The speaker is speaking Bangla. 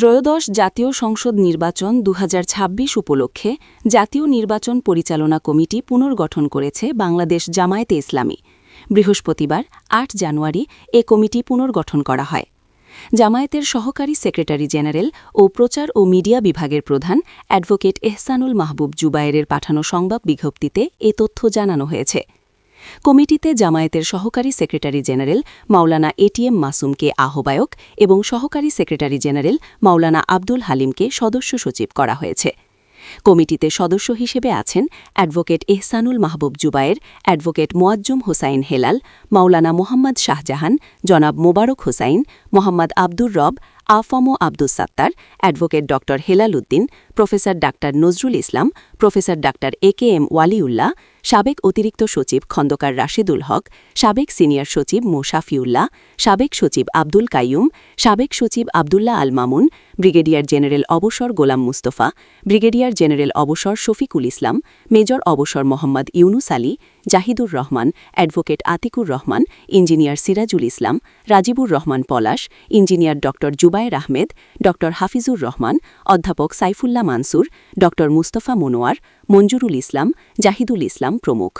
ত্রয়োদশ জাতীয় সংসদ নির্বাচন দু হাজার ছাব্বিশ উপলক্ষে জাতীয় নির্বাচন পরিচালনা কমিটি পুনর্গঠন করেছে বাংলাদেশ জামায়াতে ইসলামী। বৃহস্পতিবার, আট জানুয়ারি, এ কমিটি পুনর্গঠন করা হয়। জামায়াতের সহকারী সেক্রেটারি জেনারেল ও প্রচার ও মিডিয়া বিভাগের প্রধান অ্যাডভোকেট এহসানুল মাহবুব জুবায়েরের পাঠানো সংবাদ বিজ্ঞপ্তিতে এ তথ্য জানানো হয়েছে। কমিটিতে জামায়াতের সহকারী সেক্রেটারি জেনারেল মাওলানা এটিএম মাসুমকে আহ্বায়ক এবং সহকারী সেক্রেটারি জেনারেল মাওলানা আব্দুল হালিমকে সদস্য সচিব করা হয়েছে। কমিটিতে সদস্য হিসেবে আছেন অ্যাডভোকেট এহসানুল মাহবুব জুবায়ের, অ্যাডভোকেট মোয়াজ্জুম হোসাইন হেলাল, মাওলানা মোহাম্মদ শাহজাহান, জনাব মোবারক হোসাইন, মোহাম্মদ আব্দুর রব আফম আব্দুস সাত্তার, অ্যাডভোকেট ড হেলাল উদ্দিন, প্রফেসর ডা নজরুল ইসলাম, প্রফেসর ডা এ কে এম ওয়ালিউল্লাহ, সাবেক অতিরিক্ত সচিব খন্দকার রাশেদুল হক, সাবেক সিনিয়র সচিব মো শাফিউল্লাহ সাবেক সচিব আব্দুল কাইয়ুম, সাবেক সচিব আবদুল্লাহ আল মামুন, ব্রিগেডিয়ার জেনারেল অবসর গোলাম মুস্তফা, ব্রিগেডিয়ার জেনারেল অবসর শফিকুল ইসলাম, মেজর অবসর Mohammad Yunus Ali Zahidur Rahman, advocate Atikur Rahman, engineer Sirajul Islam, Rajibur Rahman Palash, engineer doctor Zubair Ahmed, doctor Hafizur Rahman, অধ্যাপক সাইফুল্লাহ মানসুর, ডক্টর মুস্তফা মনোয়ার, মঞ্জুরুল ইসলাম, জাহিদুল ইসলাম প্রমুখ।